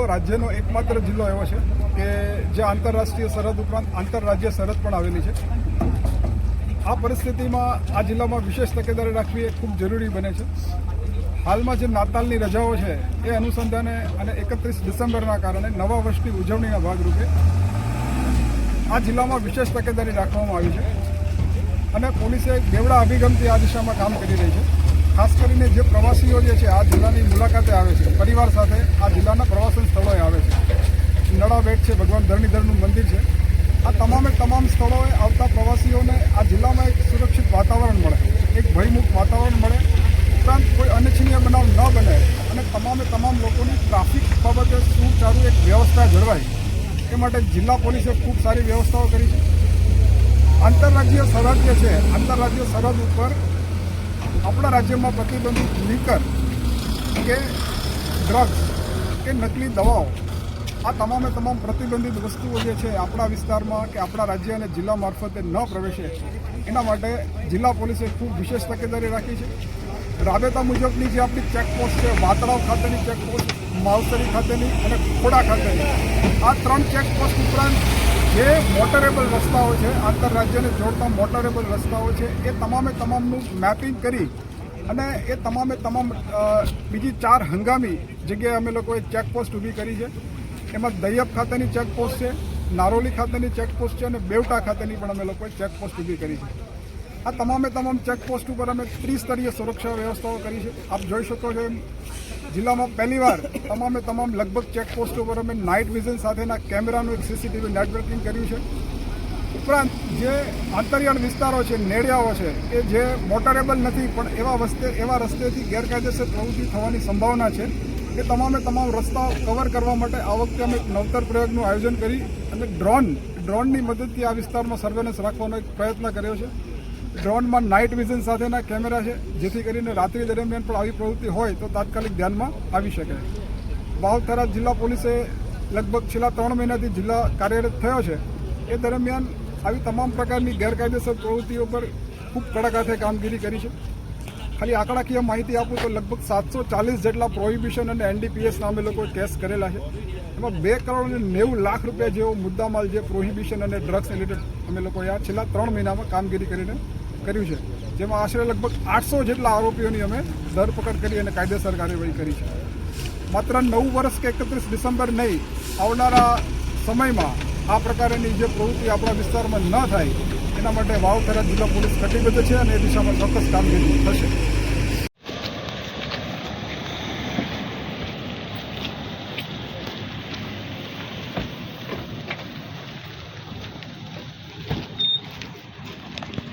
રાજ્યનો એકમાત્ર જિલ્લો એવો છે કે જે આંતરરાષ્ટ્રીય સરહદ ઉપરાંત આંતરરાજ્ય સરહદ પણ આવેલી છે. આ પરિસ્થિતિમાં આ જિલ્લામાં વિશેષ તકેદારી રાખવી એ ખૂબ જરૂરી બને છે. હાલમાં જે નાતાલની રજાઓ છે એ અનુસંધાને અને એકત્રીસ ડિસેમ્બરના કારણે નવા વર્ષની ઉજવણીના ભાગરૂપે આ જિલ્લામાં વિશેષ તકેદારી રાખવામાં આવી છે. અને પોલીસે બેવડા અભિગમથી આ દિશામાં કામ કરી રહી છે. ખાસ કરીને જે પ્રવાસીઓ જે છે, આ જિલ્લાની મુલાકાતે આવે છે, પરિવાર સાથે આ જિલ્લાના પ્રવાસન સ્થળોએ આવે છે. નળા બેટ છે, ભગવાન ધરણીધરનું મંદિર છે. આ તમામે તમામ સ્થળોએ આવતા પ્રવાસીઓને આ જિલ્લામાં એક સુરક્ષિત વાતાવરણ મળે, એક ભયમુક્ત વાતાવરણ મળે. ઉપરાંત કોઈ અનિચ્છનીય બનાવ ન બને અને તમામે તમામ લોકોની ટ્રાફિક બાબતે સુચારુ એક વ્યવસ્થા જળવાય. એ માટે જિલ્લા પોલીસે ખૂબ સારી વ્યવસ્થાઓ કરી છે. આંતરરાજ્ય સરહદ જે છે, આંતરરાજ્ય સરહદ ઉપર આપણા રાજ્યમાં પ્રતિબંધિત લીકર કે ડ્રગ્સ કે નકલી દવાઓ, આ તમામે તમામ પ્રતિબંધિત વસ્તુઓ જે છે આપણા વિસ્તારમાં કે આપણા રાજ્ય અને જિલ્લા મારફતે ન પ્રવેશે, એના માટે જિલ્લા પોલીસે ખૂબ વિશેષ તકેદારી રાખી છે. રાબેતા મુજબની જે આપણી ચેકપોસ્ટ છે વાતળાવ ખાતેની ચેકપોસ્ટ માવસરી ખાતેની અને ખોડા ખાતેની, આ ત્રણ ચેકપોસ્ટ ઉપરાંત જે મોટરેબલ રસ્તાઓ છે, આંતરરાજ્યને જોડતા મોટરેબલ રસ્તાઓ છે, એ તમામે તમામનું મેપિંગ કરી અને એ તમામે તમામ બીજી ચાર હંગામી જગ્યાએ અમે લોકોએ ચેકપોસ્ટ ઊભી કરી છે. એમાં દૈયપ ખાતેની ચેકપોસ્ટ છે, નારોલી ખાતેની ચેકપોસ્ટ છે અને બેવટા ખાતેની પણ અમે લોકોએ ચેકપોસ્ટ ઊભી કરી છે. આ તમામે તમામ ચેકપોસ્ટ ઉપર અમે ત્રિસ્તરીય સુરક્ષા વ્યવસ્થાઓ કરી છે. આપ જોઈ શકો છો એમ, જિલ્લામાં પહેલીવાર તમામે તમામ લગભગ ચેકપોસ્ટ ઉપર અમે નાઇટ વિઝન સાથેના કેમેરાનું એક સીસીટીવી નેટવર્કિંગ કર્યું છે. ઉપરાંત જે આંતરિયાળ વિસ્તારો છે નેડિયાઓ છે કે જે મોટરેબલ નથી, પણ એવા વસ્તે, એવા રસ્તેથી ગેરકાયદેસર પ્રવૃત્તિ થવાની સંભાવના છે એ તમામે તમામ રસ્તા કવર કરવા માટે આ વખતે અમે એક નવતર પ્રયોગનું આયોજન કરી અને ડ્રોન ડ્રોનની મદદથી આ વિસ્તારમાં સર્વેલન્સ રાખવાનો એક પ્રયત્ન કર્યો છે. ડ્રોનમાં નાઇટ વિઝન સાથેના કેમેરા છે, જેથી કરીને રાત્રિ દરમિયાન પણ આવી પ્રવૃત્તિ હોય તો તાત્કાલિક ધ્યાનમાં આવી શકે. વાવ જિલ્લા પોલીસે લગભગ છેલ્લા ત્રણ મહિનાથી જિલ્લા કાર્યરત થયો છે. એ દરમિયાન આવી તમામ પ્રકારની ગેરકાયદેસર પ્રવૃત્તિઓ પર ખૂબ કડક હાથે કામગીરી કરી છે. ખાલી આંકડાકીય માહિતી આપું તો લગભગ સાતસો ચાલીસ જેટલા પ્રોહિબિશન અને એનડીપીએસ અમે લોકો કેસ કરેલા છે. એમાં બે કરોડ અને નેવું લાખ રૂપિયા જેવો મુદ્દામાલ જે પ્રોહિબિશન અને ડ્રગ્સ રિલેટેડ અમે લોકોએ આ છેલ્લા ત્રણ મહિનામાં કામગીરી કરીને કર્યું છે. જેમાં આશરે લગભગ આઠસો જેટલા આરોપીઓની અમે ધરપકડ કરી અને કાયદેસર કાર્યવાહી કરી છે. માત્ર નવ વર્ષ કે એકત્રીસ ડિસેમ્બર નહીં, આવનારા સમયમાં આ પ્રકારની જે પ્રવૃત્તિ આપણા વિસ્તારમાં ન થાય, એના માટે વાવ થરા જિલ્લા પોલીસ કટિબદ્ધ છે અને એ દિશામાં ચોક્કસ કામગીરી થશે.